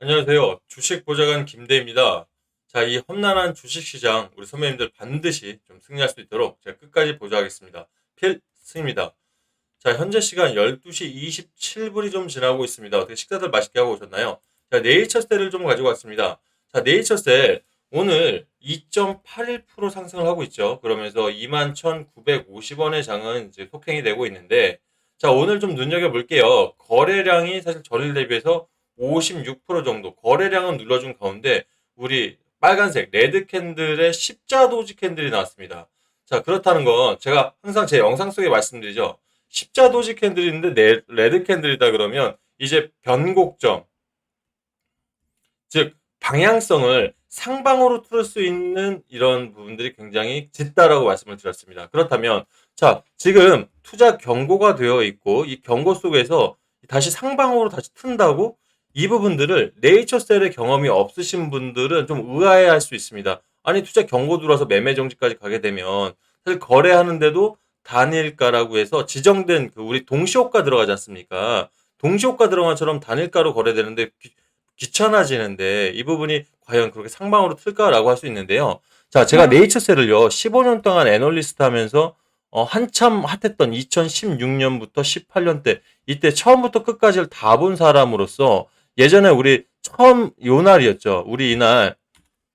안녕하세요. 주식 보좌관 김대입니다. 자, 이 험난한 주식 시장 우리 선배님들 반드시 좀 승리할 수 있도록 제가 끝까지 보좌하겠습니다. 필승입니다. 자, 현재 시간 12시 27분이 좀 지나고 있습니다. 어떻게 식사들 맛있게 하고 오셨나요? 자, 네이처셀을 좀 가지고 왔습니다. 자, 네이처셀 오늘 2.81% 상승을 하고 있죠. 그러면서 21,950원의 장은 이제 속행이 되고 있는데 자, 오늘 좀 눈여겨 볼게요. 거래량이 사실 전일 대비해서 56% 정도 거래량은 눌러준 가운데 우리 빨간색 레드 캔들의 십자 도지 캔들이 나왔습니다. 자 그렇다는 건 제가 항상 제 영상 속에 말씀드리죠. 십자 도지 캔들이 있는데 네, 레드 캔들이다 그러면 이제 변곡점 즉 방향성을 상방으로 틀을 수 있는 이런 부분들이 굉장히 짙다라고 말씀을 드렸습니다. 그렇다면 자 지금 투자 경고가 되어 있고 이 경고 속에서 다시 상방으로 다시 튼다고 이 부분들을 네이처셀의 경험이 없으신 분들은 좀 의아해할 수 있습니다. 아니 투자 경고 들어와서 매매 정지까지 가게 되면 사실 거래하는데도 단일가라고 해서 지정된 그 우리 동시호가 들어가지 않습니까? 동시호가 들어간 것처럼 단일가로 거래되는데 귀, 귀찮아지는데 이 부분이 과연 그렇게 상방으로 틀까라고 할 수 있는데요. 자, 제가 네이처셀을요 15년 동안 애널리스트 하면서 어, 한참 핫했던 2016년부터 18년 때 이때 처음부터 끝까지를 다 본 사람으로서 예전에 우리 처음 요 날이었죠. 우리 이날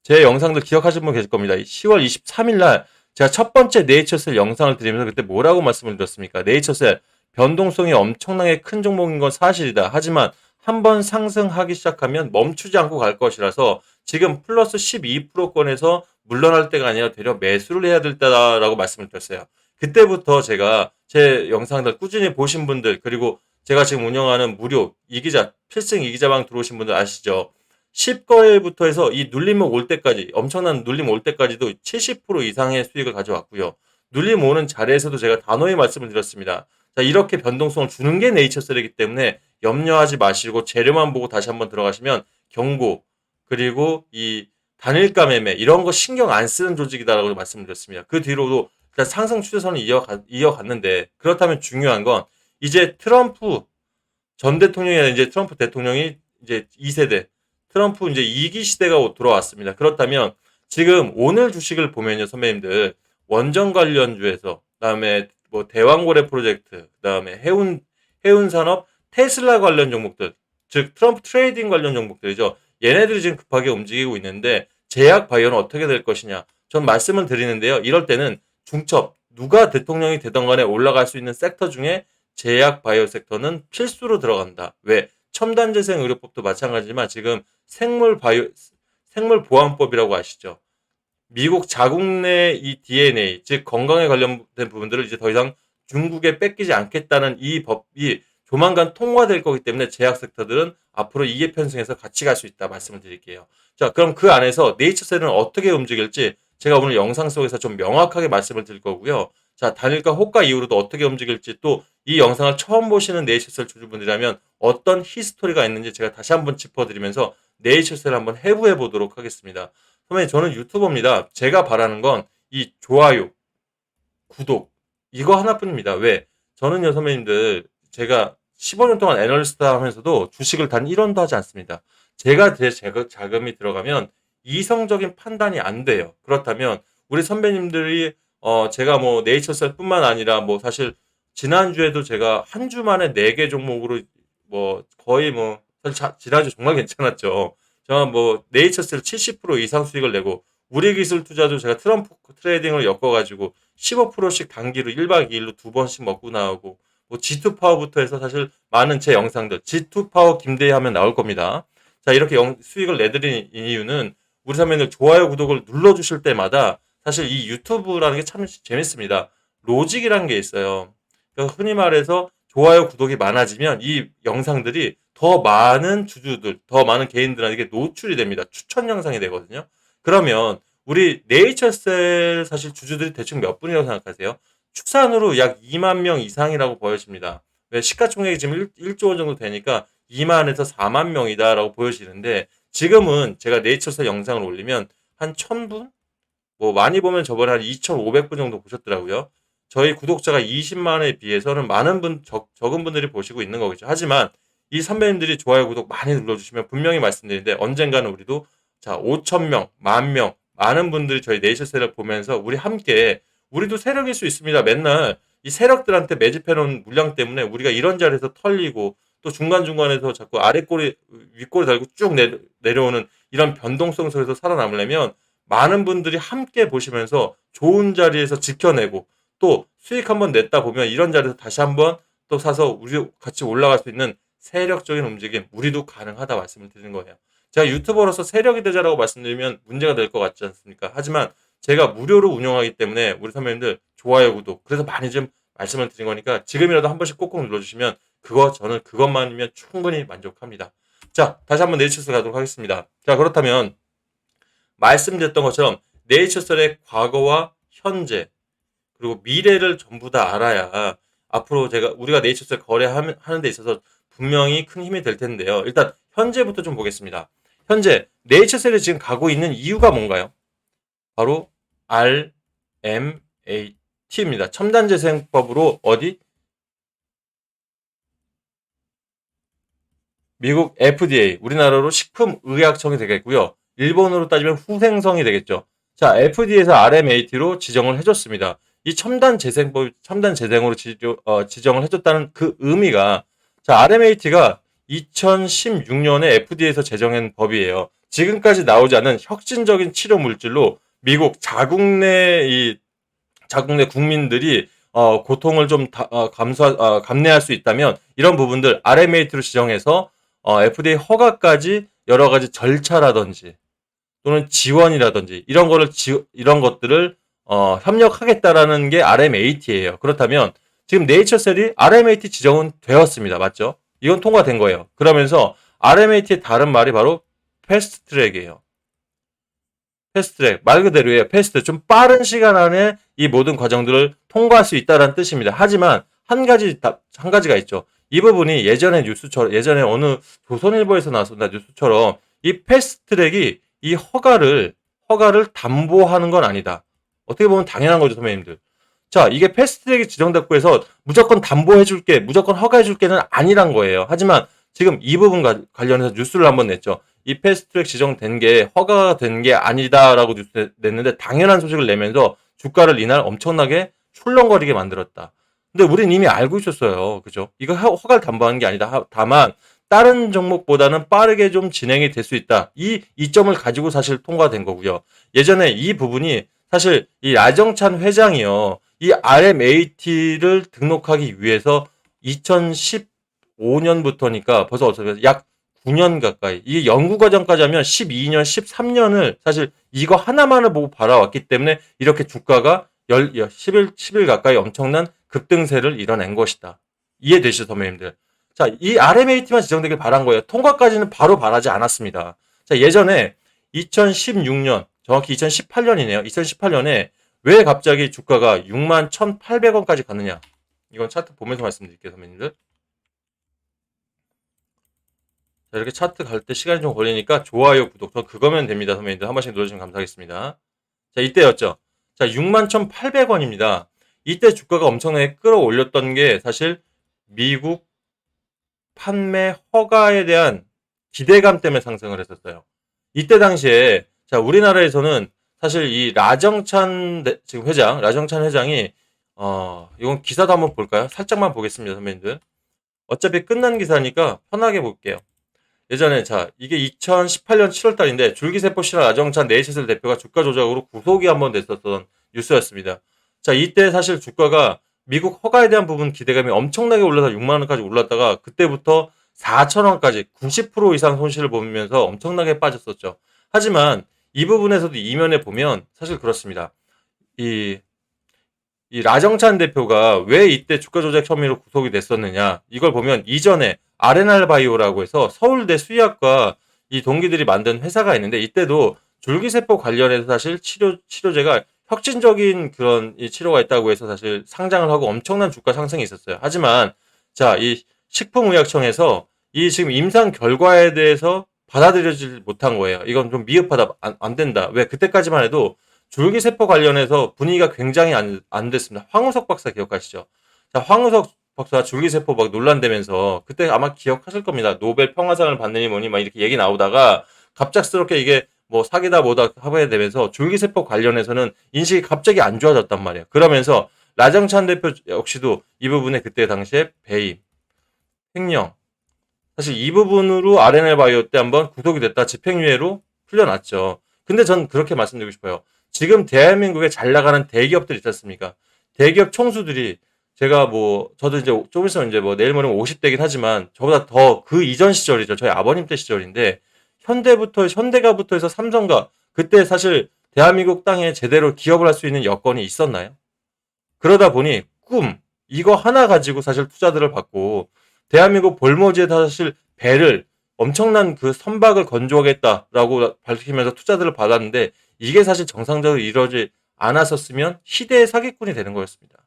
제 영상들 기억하시는 분 계실 겁니다. 10월 23일 날 제가 첫 번째 네이처셀 영상을 드리면서 그때 뭐라고 말씀을 드렸습니까? 네이처셀 변동성이 엄청나게 큰 종목인 건 사실이다. 하지만 한번 상승하기 시작하면 멈추지 않고 갈 것이라서 지금 플러스 12%권에서 물러날 때가 아니라 되려 매수를 해야 될 때다라고 말씀을 드렸어요. 그때부터 제가 제 영상들 꾸준히 보신 분들 그리고 제가 지금 운영하는 무료 이기자 필승 이기자방 들어오신 분들 아시죠? 10거래부터 해서 이 눌림 올 때까지 엄청난 눌림 올 때까지도 70% 이상의 수익을 가져왔고요. 눌림 오는 자리에서도 제가 단호히 말씀을 드렸습니다. 자 이렇게 변동성을 주는 게 네이처셀이기 때문에 염려하지 마시고 재료만 보고 다시 한번 들어가시면 경고 그리고 이 단일가 매매 이런 거 신경 안 쓰는 조직이다라고 말씀을 드렸습니다. 그 뒤로도 일단 상승 추세선을 이어갔는데 그렇다면 중요한 건 이제 트럼프 전 대통령이 아니라 이제 트럼프 대통령이 이제 2세대 트럼프 이제 2기 시대가 돌아왔습니다. 그렇다면 지금 오늘 주식을 보면요, 선배님들 원전 관련주에서 그다음에 뭐 대왕고래 프로젝트, 그다음에 해운 해운 산업, 테슬라 관련 종목들, 즉 트럼프 트레이딩 관련 종목들이죠. 얘네들이 지금 급하게 움직이고 있는데 제약 바이오는 어떻게 될 것이냐? 전 말씀을 드리는데요. 이럴 때는 중첩 누가 대통령이 되던 간에 올라갈 수 있는 섹터 중에 제약 바이오 섹터는 필수로 들어간다. 왜? 첨단 재생 의료법도 마찬가지지만 지금 생물 바이오 생물 보안법이라고 아시죠? 미국 자국 내 이 DNA 즉 건강에 관련된 부분들을 이제 더 이상 중국에 뺏기지 않겠다는 이 법이 조만간 통과될 거기 때문에 제약 섹터들은 앞으로 이해 편승해서 같이 갈 수 있다 말씀을 드릴게요. 자, 그럼 그 안에서 네이처셀은 어떻게 움직일지 제가 오늘 영상 속에서 좀 명확하게 말씀을 드릴 거고요. 자, 단일가 호가 이후로도 어떻게 움직일지 또 이 영상을 처음 보시는 네이처셀 주주분들이라면 어떤 히스토리가 있는지 제가 다시 한번 짚어드리면서 네이처셀 한번 해부해 보도록 하겠습니다. 선배님, 저는 유튜버입니다. 제가 바라는 건 이 좋아요, 구독, 이거 하나뿐입니다. 왜? 저는요, 선배님들, 제가 15년 동안 애널리스트 하면서도 주식을 단 1원도 하지 않습니다. 제가 제 자금이 들어가면 이성적인 판단이 안 돼요. 그렇다면 우리 선배님들이 어 제가 뭐 네이처셀뿐만 아니라 뭐 사실 지난주에도 제가 한 주 만에 4개 종목으로 뭐 거의 뭐 사실 자, 지난주 정말 괜찮았죠. 저는 뭐 네이처셀 70% 이상 수익을 내고 우리 기술 투자도 제가 트럼프 트레이딩을 엮어가지고 15%씩 단기로 1박 2일로 두 번씩 먹고 나오고 뭐 G2 파워부터 해서 사실 많은 제 영상들 G2 파워 김대희 하면 나올 겁니다. 자 이렇게 영, 수익을 내드린 이유는 우리 선배님 좋아요 구독을 눌러주실 때마다 사실 이 유튜브라는 게 참 재밌습니다. 로직이라는 게 있어요. 그러니까 흔히 말해서 좋아요 구독이 많아지면 이 영상들이 더 많은 주주들, 더 많은 개인들에게 노출이 됩니다. 추천 영상이 되거든요. 그러면 우리 네이처셀 사실 주주들이 대충 몇 분이라고 생각하세요? 축산으로 약 2만 명 이상이라고 보여집니다. 왜 시가총액이 지금 1, 조원 정도 되니까 2만에서 4만 명이다라고 보여지는데 지금은 제가 네이처셀 영상을 올리면 한 1000분? 뭐 많이 보면 저번에 한 2500분 정도 보셨더라고요. 저희 구독자가 20만에 비해서는 많은 분, 적, 적은 분들이 보시고 있는 거겠죠. 하지만 이 선배님들이 좋아요, 구독 많이 눌러주시면 분명히 말씀드리는데 언젠가는 우리도 자 5천 명, 만 명, 많은 분들이 저희 네이처 세력 보면서 우리 함께 우리도 세력일 수 있습니다. 맨날 이 세력들한테 매집해놓은 물량 때문에 우리가 이런 자리에서 털리고 또 중간중간에서 자꾸 아래꼬리, 윗꼬리 달고 쭉 내려, 내려오는 이런 변동성 속에서 살아남으려면 많은 분들이 함께 보시면서 좋은 자리에서 지켜내고 또 수익 한번 냈다 보면 이런 자리에서 다시 한번 또 사서 우리 같이 올라갈 수 있는 세력적인 움직임 우리도 가능하다 말씀을 드리는 거예요. 제가 유튜버로서 세력이 되자라고 말씀드리면 문제가 될 것 같지 않습니까? 하지만 제가 무료로 운영하기 때문에 우리 선배님들 좋아요, 구독 그래서 많이 좀 말씀을 드린 거니까 지금이라도 한 번씩 꼭꼭 눌러주시면 그거 저는 그것만이면 충분히 만족합니다. 자 다시 한번 네이처스 가도록 하겠습니다. 자 그렇다면 말씀드렸던 것처럼 네이처셀의 과거와 현재 그리고 미래를 전부 다 알아야 앞으로 제가 우리가 네이처셀 거래하는 데 있어서 분명히 큰 힘이 될 텐데요. 일단 현재부터 좀 보겠습니다. 현재 네이처셀이 지금 가고 있는 이유가 뭔가요? 바로 RMAT입니다. 첨단 재생법으로 어디? 미국 FDA, 우리나라로 식품의약청이 되겠고요. 일본으로 따지면 후생성이 되겠죠. 자, FDA에서 RMAT로 지정을 해줬습니다. 이 첨단 재생법, 첨단 재생으로 지, 어, 지정을 해줬다는 그 의미가 자, RMAT가 2016년에 FDA에서 제정한 법이에요. 지금까지 나오지 않은 혁신적인 치료 물질로 미국 자국 내 이 자국 내 국민들이 어, 고통을 좀 다, 어, 감수 어, 감내할 수 있다면 이런 부분들 RMAT로 지정해서 어, FDA 허가까지 여러 가지 절차라든지 또는 지원이라든지 이런 거를 지, 이런 것들을 어, 협력하겠다라는 게 RMAT예요. 그렇다면 지금 네이처셀이 RMAT 지정은 되었습니다. 맞죠? 이건 통과된 거예요. 그러면서 RMAT의 다른 말이 바로 패스트 트랙이에요. 패스트 트랙 말 그대로예요. 패스트 좀 빠른 시간 안에 이 모든 과정들을 통과할 수 있다는 뜻입니다. 하지만 한 가지 한 가지가 있죠. 이 부분이 예전에 뉴스처럼 예전에 어느 조선일보에서 나왔었나 뉴스처럼 이 패스트 트랙이 이 허가를 허가를 담보하는 건 아니다. 어떻게 보면 당연한 거죠, 선배님들. 자, 이게 패스트트랙이 지정됐고 해서 무조건 담보해 줄게, 무조건 허가해 줄게는 아니란 거예요. 하지만 지금 이 부분 관련해서 뉴스를 한번 냈죠. 이 패스트트랙 지정된 게 허가가 된 게 아니다라고 뉴스 냈는데 당연한 소식을 내면서 주가를 이날 엄청나게 출렁거리게 만들었다. 근데 우린 이미 알고 있었어요. 그죠? 이거 허가를 담보하는 게 아니다. 다만 다른 종목보다는 빠르게 좀 진행이 될 수 있다. 이 이점을 가지고 사실 통과된 거고요. 예전에 이 부분이 사실 이 라정찬 회장이요. 이 RMAT를 등록하기 위해서 2015년부터니까 벌써 어떻게 약 9년 가까이 이게 연구 과정까지 하면 12년, 13년을 사실 이거 하나만을 보고 바라왔기 때문에 이렇게 주가가 10, 10일, 10일 가까이 엄청난 급등세를 이뤄낸 것이다. 이해되시죠, 선배님들? 자, 이 RMAT만 지정되길 바란 거예요. 통과까지는 바로 바라지 않았습니다. 자, 예전에 2016년, 정확히 2018년이네요. 2018년에 왜 갑자기 주가가 6만 1,800원까지 갔느냐? 이건 차트 보면서 말씀드릴게요, 선배님들. 자, 이렇게 차트 갈 때 시간이 좀 걸리니까 좋아요, 구독, 저 그거면 됩니다, 선배님들. 한 번씩 눌러주시면 감사하겠습니다. 자, 이때였죠. 자, 6만 1,800원입니다. 이때 주가가 엄청나게 끌어올렸던 게 사실 미국 판매 허가에 대한 기대감 때문에 상승을 했었어요. 이때 당시에 자 우리나라에서는 사실 이 라정찬 지금 회장 라정찬 회장이 어 이건 기사도 한번 볼까요? 살짝만 보겠습니다, 선배님들. 어차피 끝난 기사니까 편하게 볼게요. 예전에 자 이게 2018년 7월 달인데 줄기세포 씨랑 라정찬 네이처셀 대표가 주가 조작으로 구속이 한번 됐었던 뉴스였습니다. 자 이때 사실 주가가 미국 허가에 대한 부분 기대감이 엄청나게 올라서 6만 원까지 올랐다가 그때부터 4천 원까지 90% 이상 손실을 보면서 엄청나게 빠졌었죠. 하지만 이 부분에서도 이면에 보면 사실 그렇습니다. 이, 이 라정찬 대표가 왜 이때 주가 조작 혐의로 구속이 됐었느냐 이걸 보면 이전에 아레날 바이오라고 해서 서울대 수의학과 이 동기들이 만든 회사가 있는데 이때도 줄기세포 관련해서 사실 치료 치료제가 혁신적인 그런 이 치료가 있다고 해서 사실 상장을 하고 엄청난 주가 상승이 있었어요. 하지만 자, 이 식품의약청에서 이 지금 임상 결과에 대해서 받아들여질 못한 거예요. 이건 좀 미흡하다, 안, 안 된다. 왜 그때까지만 해도 줄기세포 관련해서 분위기가 굉장히 안, 안 됐습니다. 황우석 박사 기억하시죠? 자, 황우석 박사 줄기세포 막 논란되면서 그때 아마 기억하실 겁니다. 노벨 평화상을 받느니 뭐니 막 이렇게 얘기 나오다가 갑작스럽게 이게 뭐 사기다 뭐다 하게 되면서 줄기세포 관련해서는 인식이 갑자기 안 좋아졌단 말이에요. 그러면서 라정찬 대표 역시도 이 부분에 그때 당시에 배임, 횡령 사실 이 부분으로 RNL 바이오 때 한번 구속이 됐다 집행유예로 풀려났죠. 근데 전 그렇게 말씀드리고 싶어요. 지금 대한민국에 잘 나가는 대기업들 있지 않습니까? 대기업 총수들이 제가 뭐 저도 이제 좀 있으면 이제 뭐 내일 모레면 50대긴 하지만 저보다 더 그 이전 시절이죠. 저희 아버님 때 시절인데 현대부터 현대가부터 해서 삼성가 그때 사실 대한민국 땅에 제대로 기업을 할 수 있는 여건이 있었나요? 그러다 보니 꿈 이거 하나 가지고 사실 투자들을 받고 대한민국 볼모지에 사실 배를 엄청난 그 선박을 건조하겠다라고 밝히면서 투자들을 받았는데 이게 사실 정상적으로 이루어지지 않았었으면 시대의 사기꾼이 되는 거였습니다.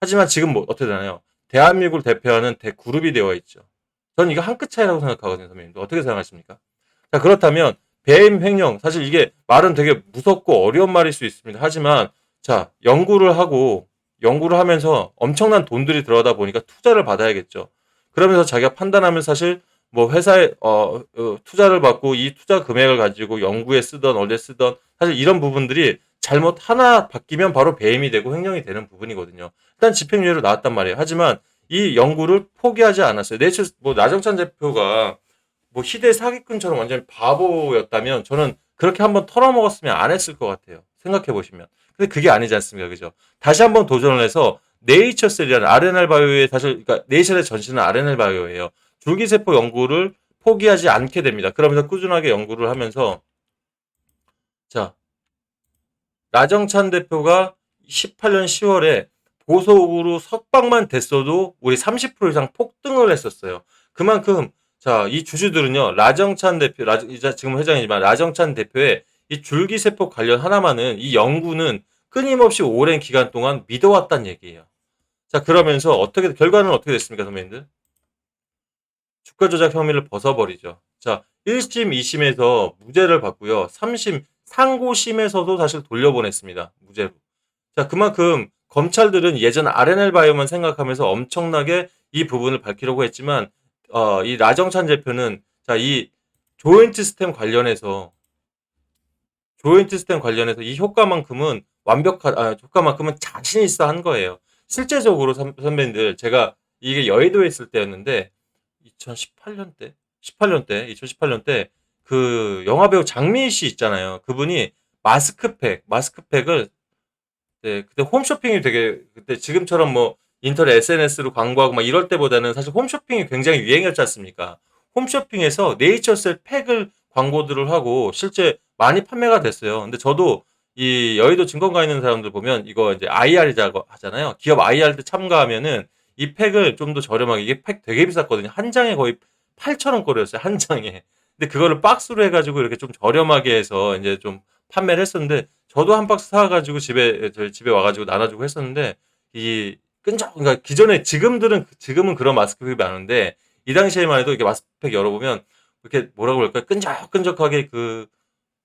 하지만 지금 뭐 어떻게 되나요? 대한민국을 대표하는 대그룹이 되어 있죠. 저는 이거 한 끗 차이라고 생각하거든요, 선배님도. 어떻게 생각하십니까? 자, 그렇다면 배임 횡령 사실 이게 말은 되게 무섭고 어려운 말일 수 있습니다. 하지만 자, 연구를 하고 연구를 하면서 엄청난 돈들이 들어가다 보니까 투자를 받아야겠죠. 그러면서 자기가 판단하면 사실 뭐 회사에 어, 어, 투자를 받고 이 투자 금액을 가지고 연구에 쓰던 어디에 쓰던 사실 이런 부분들이 잘못 하나 바뀌면 바로 배임이 되고 횡령이 되는 부분이거든요. 일단 집행유예로 나왔단 말이에요. 하지만 이 연구를 포기하지 않았어요. 내처 뭐 나정찬 대표가 뭐 희대 사기꾼처럼 완전 바보였다면 저는 그렇게 한번 털어먹었으면 안 했을 것 같아요. 생각해 보시면. 근데 그게 아니지 않습니까? 그죠? 다시 한번 도전을 해서 네이처셀이라는 RNL 바이오의 사실 그러니까 네이처의 전신은 RNL 바이오예요. 줄기세포 연구를 포기하지 않게 됩니다. 그러면서 꾸준하게 연구를 하면서 자 나정찬 대표가 18년 10월에 보석으로 석방만 됐어도 우리 30% 이상 폭등을 했었어요. 그만큼 자 이 주주들은요 라정찬 대표 라, 이제 지금 회장이지만 라정찬 대표의 이 줄기세포 관련 하나만은 이 연구는 끊임없이 오랜 기간 동안 믿어왔단 얘기예요. 자 그러면서 어떻게 결과는 어떻게 됐습니까 선배님들? 주가 조작 혐의를 벗어버리죠. 자 1심, 2심에서 무죄를 받고요. 3심, 상고심에서도 사실 돌려보냈습니다. 무죄로. 자 그만큼 검찰들은 예전 RNL 바이오만 생각하면서 엄청나게 이 부분을 밝히려고 했지만 어, 이 라정찬 대표는 자 이 조인트 스템 관련해서 조인트 스템 관련해서 이 효과만큼은 완벽한 아, 효과만큼은 자신 있어 한 거예요. 실제적으로 선, 선배님들 제가 이게 여의도에 있을 때였는데 2018년 때 18년 때 2018년 때 그 영화 배우 장미희 씨 있잖아요. 그분이 마스크팩 마스크팩을 네, 그때 홈쇼핑이 되게 그때 지금처럼 뭐 인터넷 SNS로 광고하고 막 이럴 때보다는 사실 홈쇼핑이 굉장히 유행이었지 않습니까? 홈쇼핑에서 네이처셀 팩을 광고들을 하고 실제 많이 판매가 됐어요. 근데 저도 이 여의도 증권가 있는 사람들 보면 이거 이제 IR이라고 하잖아요. 기업 IR 때 참가하면은 이 팩을 좀 더 저렴하게 이게 팩 되게 비쌌거든요. 한 장에 거의 8,000원 거리였어요. 한 장에. 근데 그거를 박스로 해 가지고 이렇게 좀 저렴하게 해서 이제 좀 판매를 했었는데 저도 한 박스 사 가지고 집에 저희 집에 와 가지고 나눠 주고 했었는데 이 끈적 그러니까 기존에 지금들은 지금은 그런 마스크팩이 많은데 이 당시에만 해도 이게 마스크팩 열어보면 이렇게 뭐라고 그럴까 끈적끈적하게 그,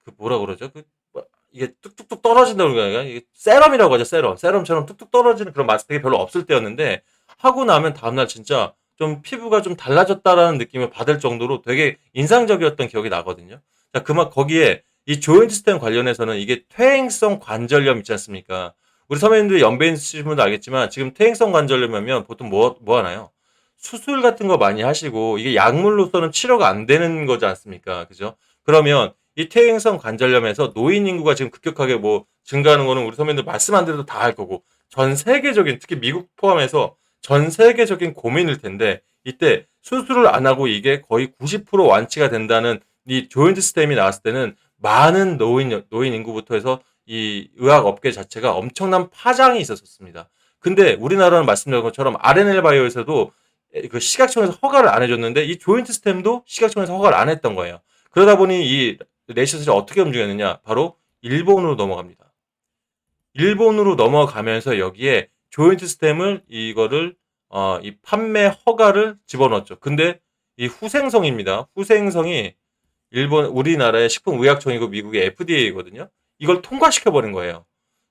그 뭐라 그러죠? 그 뭐, 이게 뚝뚝뚝 떨어진다고 그러니까 이게 세럼이라고 하죠 세럼. 세럼처럼 뚝뚝 떨어지는 그런 마스크팩이 별로 없을 때였는데 하고 나면 다음날 진짜 좀 피부가 좀 달라졌다라는 느낌을 받을 정도로 되게 인상적이었던 기억이 나거든요. 자, 그만 거기에 이 조인트 스템 관련해서는 이게 퇴행성 관절염 있지 않습니까? 우리 선배님들 연배 있으신 분도 알겠지만 지금 퇴행성 관절염이면 보통 뭐, 뭐 하나요? 수술 같은 거 많이 하시고 이게 약물로서는 치료가 안 되는 거지 않습니까? 그죠? 그러면 이 퇴행성 관절염에서 노인 인구가 지금 급격하게 뭐 증가하는 거는 우리 선배님들 말씀한 대로 다할 거고 전 세계적인 특히 미국 포함해서 전 세계적인 고민일 텐데 이때 수술을 안 하고 이게 거의 90% 완치가 된다는 이 조인트 스템이 나왔을 때는 많은 노인 노인 인구부터 해서 이 의학 업계 자체가 엄청난 파장이 있었습니다. 근데 우리나라는 말씀드린 것처럼 RNL 바이오에서도 그 시각청에서 허가를 안 해줬는데 이 조인트 스템도 시각청에서 허가를 안 했던 거예요. 그러다 보니 이 레이셔스이 어떻게 움직였느냐? 바로 일본으로 넘어갑니다. 일본으로 넘어가면서 여기에 조인트 스템을 이거를 어, 이 판매 허가를 집어넣었죠. 근데 이 후생성입니다. 후생성이 일본 우리나라의 식품의약청이고 미국의 FDA거든요. 이걸 통과시켜 버린 거예요.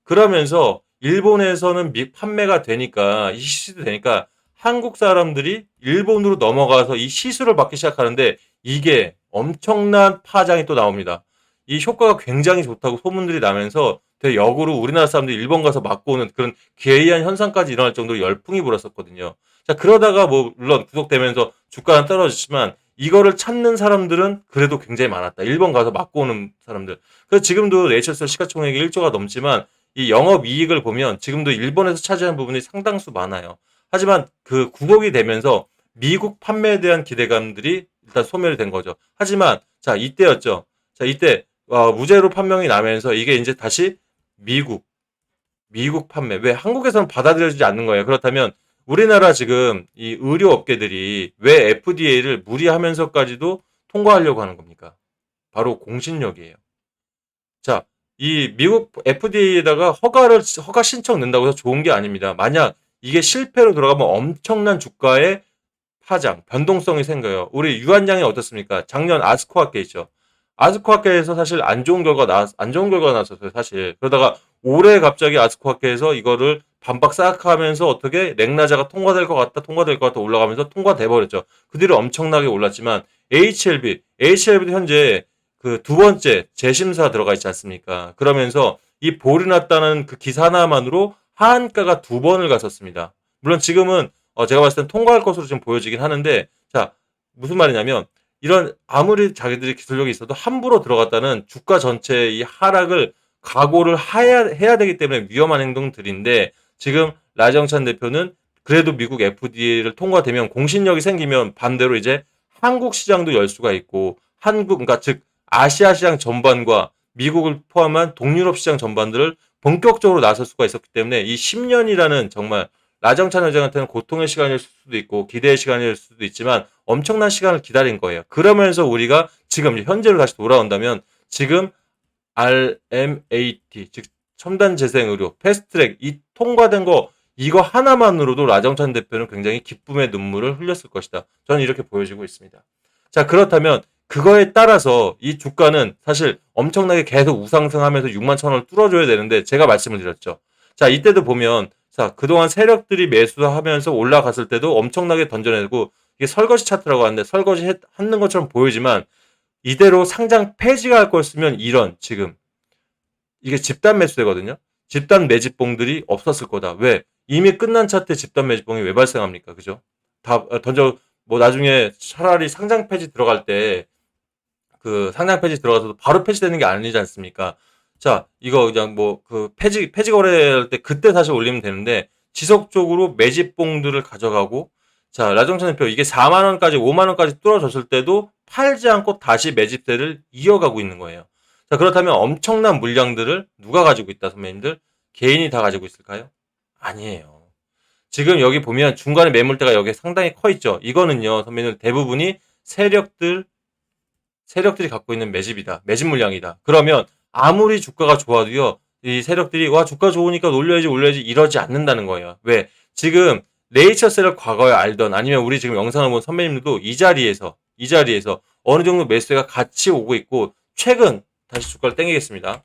그러면서 일본에서는 미, 판매가 되니까 이시도 되니까 한국 사람들이 일본으로 넘어가서 이 시술을 받기 시작하는데 이게 엄청난 파장이 또 나옵니다. 이 효과가 굉장히 좋다고 소문들이 나면서 되게 역으로 우리나라 사람들이 일본 가서 맞고 오는 그런 괴이한 현상까지 일어날 정도로 열풍이 불었었거든요. 자, 그러다가 뭐 물론 구속되면서 주가는 떨어졌지만 이거를 찾는 사람들은 그래도 굉장히 많았다. 일본 가서 맞고 오는 사람들. 그래서 지금도 네이처셀 시가총액이 1조가 넘지만 이 영업 이익을 보면 지금도 일본에서 차지하는 부분이 상당수 많아요. 하지만 그 구속이 되면서 미국 판매에 대한 기대감들이 일단 소멸이 된 거죠. 하지만 자 이때였죠. 자 이때 어, 무죄로 판명이 나면서 이게 이제 다시 미국 미국 판매 왜 한국에서는 받아들여지지 않는 거예요. 그렇다면 우리나라 지금 이 의료 업계들이 왜 FDA를 무리하면서까지도 통과하려고 하는 겁니까? 바로 공신력이에요. 자, 이 미국 FDA에다가 허가를 허가 신청 낸다고 해서 좋은 게 아닙니다. 만약 이게 실패로 돌아가면 엄청난 주가의 파장, 변동성이 생겨요. 우리 유한양이 어떻습니까? 작년 아스코 학회 있죠. 아스코 학회에서 사실 안 좋은 결과 나, 안 좋은 결과가 나왔었어요, 사실. 그러다가 올해 갑자기 아스코 학회에서 이거를 반박 싹 하면서 어떻게 렉나자가 통과될 것 같다, 통과될 것 같다 올라가면서 통과돼 버렸죠. 그 뒤로 엄청나게 올랐지만 HLB, HLB도 현재 그 두 번째 재심사 들어가 있지 않습니까? 그러면서 이 볼이 났다는 그 기사 하나만으로 하한가가 두 번을 갔었습니다. 물론 지금은 어 제가 봤을 땐 통과할 것으로 지금 보여지긴 하는데 자 무슨 말이냐면 이런 아무리 자기들이 기술력이 있어도 함부로 들어갔다는 주가 전체의 이 하락을 각오를 해야, 해야 되기 때문에 위험한 행동들인데 지금 라정찬 대표는 그래도 미국 FDA를 통과되면 공신력이 생기면 반대로 이제 한국 시장도 열 수가 있고 한국 그러니까 즉 아시아 시장 전반과 미국을 포함한 동유럽 시장 전반들을 본격적으로 나설 수가 있었기 때문에 이 10년이라는 정말 라정찬 회장한테는 고통의 시간일 수도 있고 기대의 시간일 수도 있지만 엄청난 시간을 기다린 거예요. 그러면서 우리가 지금 현재로 다시 돌아온다면 지금 RMAT 즉 첨단 재생 의료 패스트트랙 이 통과된 거 이거 하나만으로도 라정찬 대표는 굉장히 기쁨의 눈물을 흘렸을 것이다. 저는 이렇게 보여지고 있습니다. 자 그렇다면 그거에 따라서 이 주가는 사실 엄청나게 계속 우상승하면서 6만 천 원을 뚫어줘야 되는데 제가 말씀을 드렸죠. 자 이때도 보면 자 그동안 세력들이 매수하면서 올라갔을 때도 엄청나게 던져내고 이게 설거지 차트라고 하는데 설거지 했, 하는 것처럼 보이지만 이대로 상장 폐지가 할 거였으면 이런 지금 이게 집단 매수되거든요. 집단 매집봉들이 없었을 거다. 왜? 이미 끝난 차트에 집단 매집봉이 왜 발생합니까? 그죠? 다 어, 던져 뭐 나중에 차라리 상장 폐지 들어갈 때 그 상장 폐지 들어가서도 바로 폐지되는 게 아니지 않습니까? 자, 이거 그냥 뭐 그 폐지 폐지 거래할 때 그때 다시 올리면 되는데 지속적으로 매집봉들을 가져가고 자, 라정찬 대표 이게 4만 원까지 5만 원까지 뚫어졌을 때도 팔지 않고 다시 매집세를 이어가고 있는 거예요. 자, 그렇다면 엄청난 물량들을 누가 가지고 있다, 선배님들? 개인이 다 가지고 있을까요? 아니에요. 지금 여기 보면 중간에 매물대가 여기 상당히 커 있죠. 이거는요, 선배님 대부분이 세력들 세력들이 갖고 있는 매집이다. 매집 물량이다. 그러면 아무리 주가가 좋아도요. 이 세력들이 와 주가 좋으니까 올려야지 올려야지 이러지 않는다는 거예요. 왜? 지금 네이처셀을 과거에 알던 아니면 우리 지금 영상을 본 선배님들도 이 자리에서 이 자리에서 어느 정도 매수가 같이 오고 있고 최근 다시 주가를 땡기겠습니다.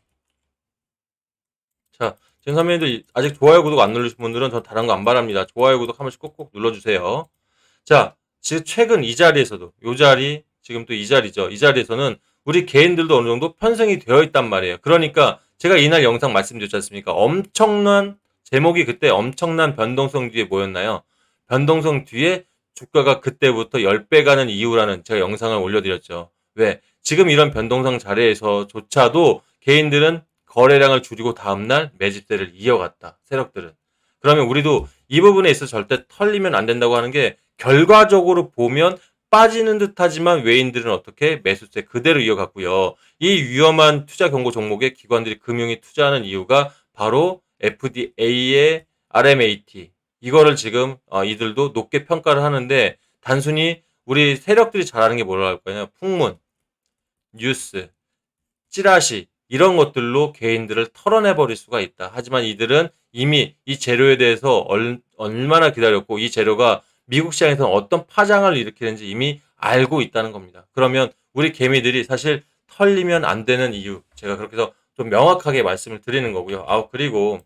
자, 지금 선배님들 아직 좋아요 구독 안 누르신 분들은 저 다른 거 안 바랍니다. 좋아요 구독 한 번씩 꼭꼭 눌러주세요. 자, 지금 최근 이 자리에서도 이 자리 지금 또 이 자리죠. 이 자리에서는 우리 개인들도 어느 정도 편성이 되어 있단 말이에요. 그러니까 제가 이날 영상 말씀드렸지 않습니까? 엄청난 제목이 그때 엄청난 변동성 뒤에 뭐였나요? 변동성 뒤에 주가가 그때부터 10배 가는 이유라는 제가 영상을 올려드렸죠. 왜? 지금 이런 변동성 자리에서조차도 개인들은 거래량을 줄이고 다음날 매집세를 이어갔다. 세력들은. 그러면 우리도 이 부분에 있어서 절대 털리면 안 된다고 하는 게 결과적으로 보면 빠지는 듯 하지만 외인들은 어떻게 매수세 그대로 이어갔고요. 이 위험한 투자 경고 종목에 기관들이 금융이 투자하는 이유가 바로 FDA의 RMAT 이거를 지금 어, 이들도 높게 평가를 하는데 단순히 우리 세력들이 잘하는 게 뭐라고 할 거냐 풍문, 뉴스, 찌라시 이런 것들로 개인들을 털어내 버릴 수가 있다. 하지만 이들은 이미 이 재료에 대해서 얼, 얼마나 기다렸고 이 재료가 미국 시장에서는 어떤 파장을 일으키는지 이미 알고 있다는 겁니다. 그러면 우리 개미들이 사실 털리면 안 되는 이유 제가 그렇게 해서 좀 명확하게 말씀을 드리는 거고요. 아 그리고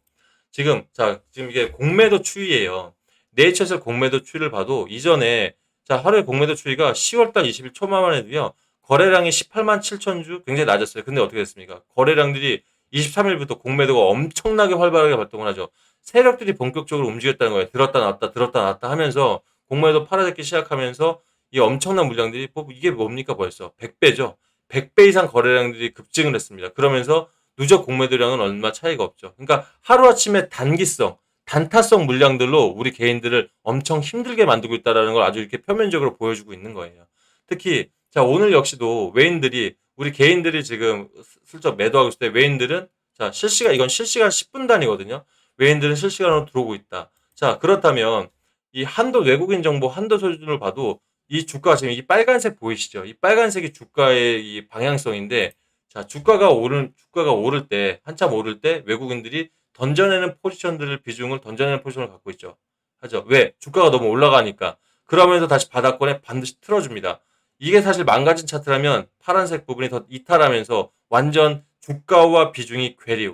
지금 자 지금 이게 공매도 추이예요. 네이처셀 공매도 추이를 봐도 이전에 자 하루에 공매도 추이가 10월달 20일 초만 해도요 거래량이 18만 7천 주 굉장히 낮았어요. 근데 어떻게 됐습니까? 거래량들이 23일부터 공매도가 엄청나게 활발하게 발동을 하죠. 세력들이 본격적으로 움직였다는 거예요. 들었다 놨다 들었다 놨다 하면서 공매도 팔아잡기 시작하면서 이 엄청난 물량들이 뭐 이게 뭡니까 벌써 100배죠. 100배 이상 거래량들이 급증을 했습니다. 그러면서 누적 공매도량은 얼마 차이가 없죠. 그러니까 하루아침에 단기성, 단타성 물량들로 우리 개인들을 엄청 힘들게 만들고 있다는 걸 아주 이렇게 표면적으로 보여주고 있는 거예요. 특히 자 오늘 역시도 외인들이 우리 개인들이 지금 슬쩍 매도하고 있을 때 외인들은 자 실시간 이건 실시간 10분 단위거든요. 외인들은 실시간으로 들어오고 있다. 자 그렇다면 이 한도 외국인 정보 한도 소준을 봐도 이 주가 지금 이 빨간색 보이시죠? 이 빨간색이 주가의 이 방향성인데 자 주가가 오른 주가가 오를 때 한참 오를 때 외국인들이 던져내는 포지션들을 비중을 던져내는 포지션을 갖고 있죠. 하죠. 왜? 주가가 너무 올라가니까. 그러면서 다시 바닥권에 반드시 틀어줍니다. 이게 사실 망가진 차트라면 파란색 부분이 더 이탈하면서 완전 주가와 비중이 괴리,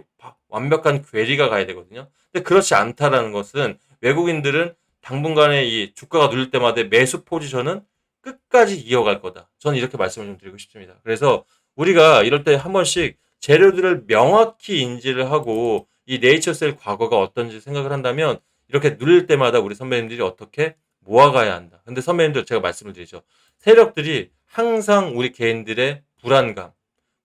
완벽한 괴리가 가야 되거든요. 근데 그렇지 않다라는 것은 외국인들은 당분간에 이 주가가 눌릴 때마다 매수 포지션은 끝까지 이어갈 거다. 저는 이렇게 말씀을 좀 드리고 싶습니다. 그래서 우리가 이럴 때 한 번씩 재료들을 명확히 인지를 하고 이 네이처셀 과거가 어떤지 생각을 한다면 이렇게 누릴 때마다 우리 선배님들이 어떻게 모아가야 한다. 근데 선배님들 제가 말씀을 드리죠. 세력들이 항상 우리 개인들의 불안감,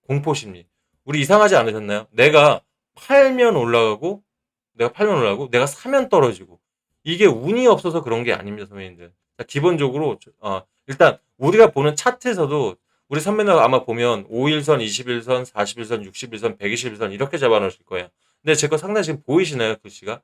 공포심리. 우리 이상하지 않으셨나요? 내가 팔면 올라가고, 내가 팔면 올라가고, 내가 사면 떨어지고. 이게 운이 없어서 그런 게 아닙니다, 선배님들. 기본적으로, 어, 일단 우리가 보는 차트에서도 우리 선배님 아마 보면 5일선, 21선, 41선, 61선, 121선 이렇게 잡아놓으실 거예요. 근데 제 거 상당히 지금 보이시나요? 글씨가?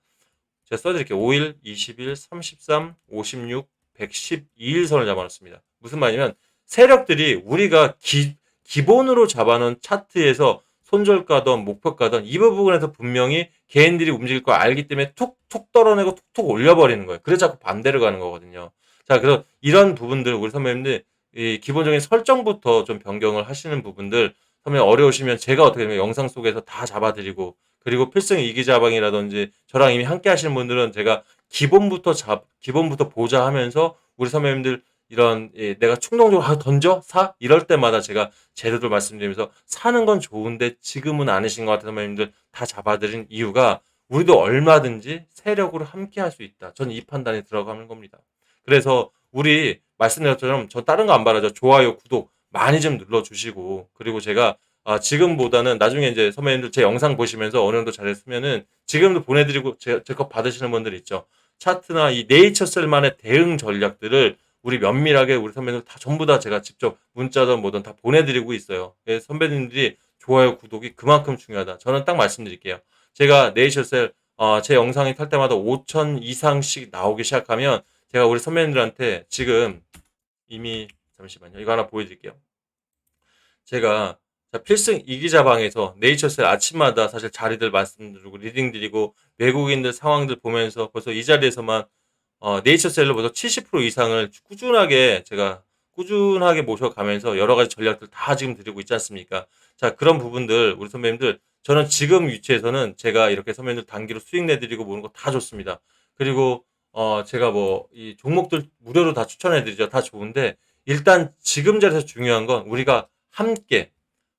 제가 써드릴게요. 5일, 20일, 33, 56, 112일선을 잡아놨습니다. 무슨 말이냐면 세력들이 우리가 기, 기본으로 잡아놓은 차트에서 손절가든 목표가든 이 부분에서 분명히 개인들이 움직일 걸 알기 때문에 툭툭 떨어내고 툭툭 올려버리는 거예요. 그래서 자꾸 반대로 가는 거거든요. 자, 그래서 이런 부분들 우리 선배님들 이 기본적인 설정부터 좀 변경을 하시는 부분들 선배님 어려우시면 제가 어떻게 되면 영상 속에서 다 잡아드리고 그리고 필승 이기자방이라든지 저랑 이미 함께 하시는 분들은 제가 기본부터 잡 기본부터 보자 하면서 우리 선배님들 이런 예, 내가 충동적으로 아, 던져 사 이럴 때마다 제가 재료들 말씀드리면서 사는 건 좋은데 지금은 아니신 것 같아서 선배님들 다 잡아드린 이유가 우리도 얼마든지 세력으로 함께 할 수 있다. 저는 이 판단에 들어가는 겁니다. 그래서 우리 말씀드렸처럼 저 다른 거 안 바라죠. 좋아요, 구독 많이 좀 눌러주시고 그리고 제가 아, 지금보다는 나중에 이제 선배님들 제 영상 보시면서 어느 정도 잘했으면은 지금도 보내드리고 제거 받으시는 분들 있죠. 차트나 이 네이처 셀만의 대응 전략들을 우리 면밀하게 우리 선배님들 다 전부 다 제가 직접 문자든 뭐든 다 보내드리고 있어요. 그래서 선배님들이 좋아요, 구독이 그만큼 중요하다. 저는 딱 말씀드릴게요. 제가 네이처 셀 어, 제 영상이 탈 때마다 5천 이상씩 나오기 시작하면 제가 우리 선배님들한테 지금 이미 잠시만요. 이거 하나 보여드릴게요. 제가 자, 필승 이기자 방에서 네이처셀 아침마다 사실 자리들 말씀드리고 리딩 드리고 외국인들 상황들 보면서 벌써 이 자리에서만 어, 네이처셀로 벌써 70% 이상을 꾸준하게 제가 꾸준하게 모셔가면서 여러 가지 전략들 다 지금 드리고 있지 않습니까? 자, 그런 부분들 우리 선배님들 저는 지금 위치에서는 제가 이렇게 선배님들 단기로 수익 내드리고 모는 거 다 좋습니다. 그리고 어, 제가 뭐 이 종목들 무료로 다 추천해드리죠. 다 좋은데 일단 지금 자리에서 중요한 건 우리가 함께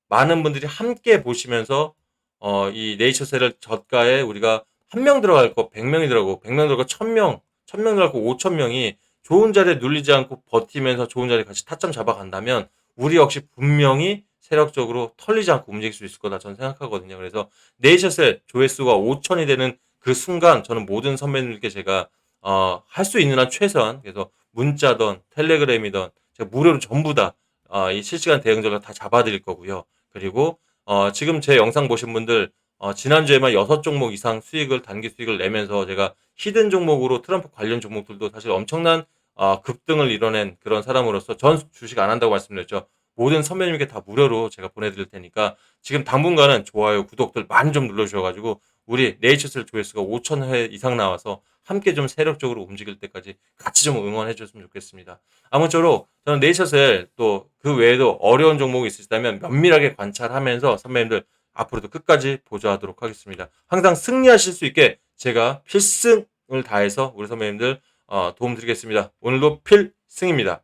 많은 분들이 함께 보시면서 어, 이 네이처셀을 저가에 우리가 한 명 들어갈 거 100명이 들어가고 100명 들어가고 1000명, 1000명 들어가고 5000명이 좋은 자리에 눌리지 않고 버티면서 좋은 자리에 같이 타점 잡아간다면 우리 역시 분명히 세력적으로 털리지 않고 움직일 수 있을 거다 저는 생각하거든요. 그래서 네이처셀 조회수가 5천이 되는 그 순간 저는 모든 선배님들께 제가 어, 할 수 있는 한 최선 그래서 문자든 텔레그램이든 제가 무료로 전부 다 어, 이 실시간 대응 전략 다 잡아드릴 거고요. 그리고 어, 지금 제 영상 보신 분들 어, 지난주에만 6종목 이상 수익을 단기 수익을 내면서 제가 히든 종목으로 트럼프 관련 종목들도 사실 엄청난 어, 급등을 이뤄낸 그런 사람으로서 전 주식 안 한다고 말씀드렸죠. 모든 선배님께 다 무료로 제가 보내드릴 테니까 지금 당분간은 좋아요, 구독들 많이 좀 눌러주셔가지고 우리 네이처셀 조회수가 5천 회 이상 나와서 함께 좀 세력적으로 움직일 때까지 같이 좀 응원해 줬으면 좋겠습니다. 아무쪼록 저는 네이처셀 또 그 외에도 어려운 종목이 있으시다면 면밀하게 관찰하면서 선배님들 앞으로도 끝까지 보조하도록 하겠습니다. 항상 승리하실 수 있게 제가 필승을 다해서 우리 선배님들 어, 도움 드리겠습니다. 오늘도 필승입니다.